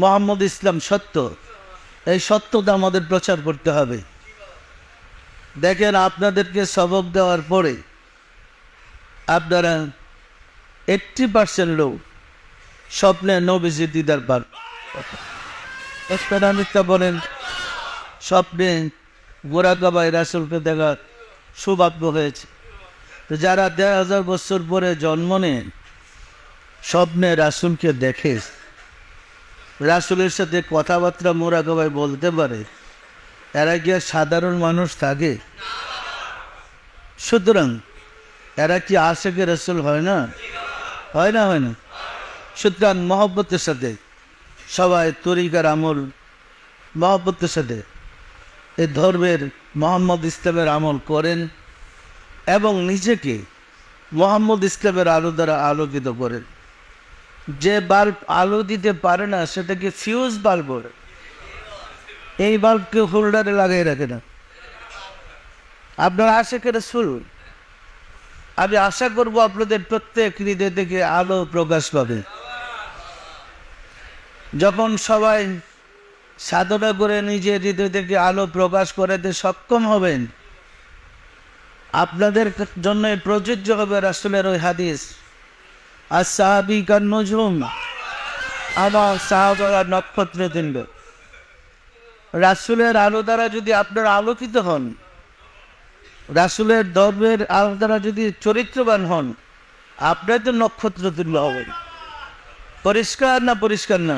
মোহাম্মদ ইসলাম সত্য। এই সত্যটা আমাদের প্রচার করতে হবে। দেখেন, আপনাদেরকে সবক দেওয়ার পরে আপনারা এইট্টি পার্সেন্ট লোক স্বপ্নে নবীজি দিদার মিথ্যা বলেন, স্বপ্নে গোড়া গাবাই রাসুলকে দেখার সৌভাগ্য হয়েছে। তো যারা দেড় হাজার বছর পরে জন্ম নেন, স্বপ্নে রাসুলকে দেখে রাসুলের সাথে কথাবার্তা মোরা মোরাকাবাই বলতে পারে। এরা কি সাধারণ মানুষ থাকে। সুতরাং এরা কি আশেকে রাসুল হয় না? হয় না হয় না। সুতরাং মহব্বতের সাথে সবাই তরিকার আমল, মহব্বতের সাথে এই ধর্মের মোহাম্মদ ইসলামের আমল করেন এবং নিজেকে মোহাম্মদ ইসলামের আলো দ্বারা আলোকিত করেন। যে বাল্ব আলো দিতে পারে না, সেটাকে ফিউজ বাল্ব বলে। এই বাল্বকে হোল্ডারে লাগিয়ে রাখে না। আপনার আশেকের শুরু আমি আশা করব আপনাদের প্রত্যেক হৃদয় থেকে আলো প্রকাশ পাবে। যখন সবাই সাধনা করে নিজের হৃদয় থেকে আলো প্রকাশ করাতে সক্ষম হবেন, আপনাদের জন্য প্রযোজ্য হবে রাসুলের ওই হাদিস। আর সাহাবি কার আমার নক্ষত্র তিনবে রাসুলের আলো দ্বারা যদি আপনারা আলোকিত হন, রাসুলের দর্বের আলো দ্বারা যদি চরিত্রবান হন আপনার তো নক্ষত্র তুল্য হবেন পরিষ্কার না পরিষ্কার না?